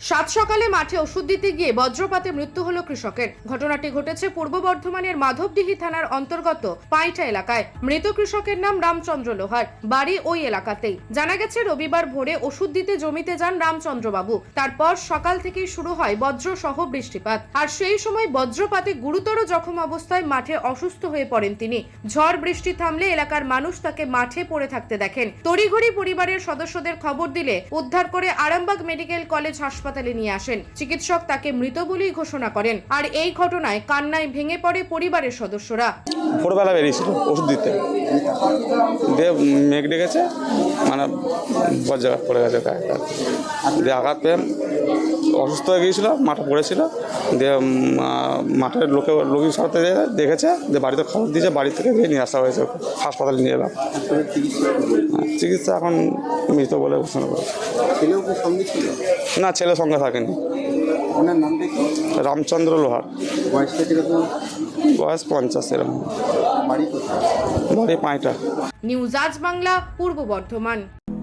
সাত সকালে মাঠে ওষুধ দিতে গিয়ে বজ্রপাতে মৃত্যু হলো কৃষকের। ঘটনাটি ঘটেছে পূর্ব বর্ধমানের মাধবডিহি থানার অন্তর্গত পাইটা এলাকায়। মৃত কৃষকের নাম রামচন্দ্র লোহার, বাড়ি ওই এলাকাতেই। জানা গেছে, রবিবার ভোরে ওষুধ দিতে জমিতে যান রামচন্দ্রবাবু। তারপর সকাল থেকেই শুরু হয় বজ্র সহ বৃষ্টিপাত। আর সেই সময় বজ্রপাতে গুরুতর জখম অবস্থায় মাঠে অসুস্থ হয়ে পড়েন তিনি। ঝড় বৃষ্টি থামলে এলাকার মানুষ তাকে মাঠে পড়ে থাকতে দেখেন। তড়িঘড়ি পরিবারের সদস্যদের খবর দিলে উদ্ধার করে আরামবাগ মেডিকেল কলেজ হাসপাতালে নিয়ে আসেন। চিকিৎসক তাকে মৃত বলেই ঘোষণা করেন। আর এই ঘটনায় কান্নায় ভেঙে পড়ে পরিবারের সদস্যরা। ভোরবেলা বেরিয়েছিল ওষুধ দিতে। দিয়ে মেঘ ডেকেছে মানে বজ্রাঘাত পড়ে গেছে গায়ে। দিয়ে আঘাত পেয়ে অসুস্থ হয়ে গিয়েছিল মাঠে পড়েছিল। দিয়ে মাঠের লোকে রোগীর সাথে দেখেছে দিয়ে বাড়িতে খবর দিয়েছে বাড়ি থেকে দিয়ে নিয়ে আসা হয়েছে হাসপাতালে নিয়ে এলাম। চিকিৎসা এখন মৃত বলে ঘোষণা করে না ছেলে সঙ্গে থাকেনি। রামচন্দ্র লোহার। বয়স পঞ্চাশ এরকম। বাড়ি পাঁচটা নিউজ আজ বাংলা পূর্ব বর্ধমান।